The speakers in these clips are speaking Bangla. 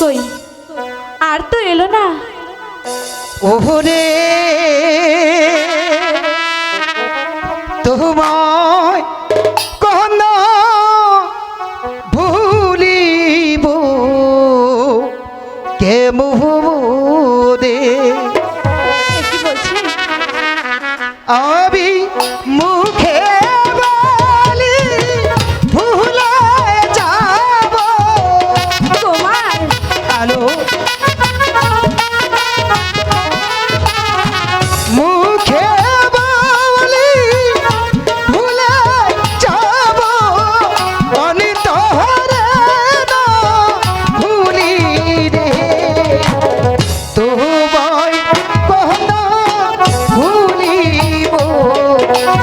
কই? আর তো এলো না। ওহরে। তোমায়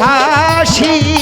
হাসি।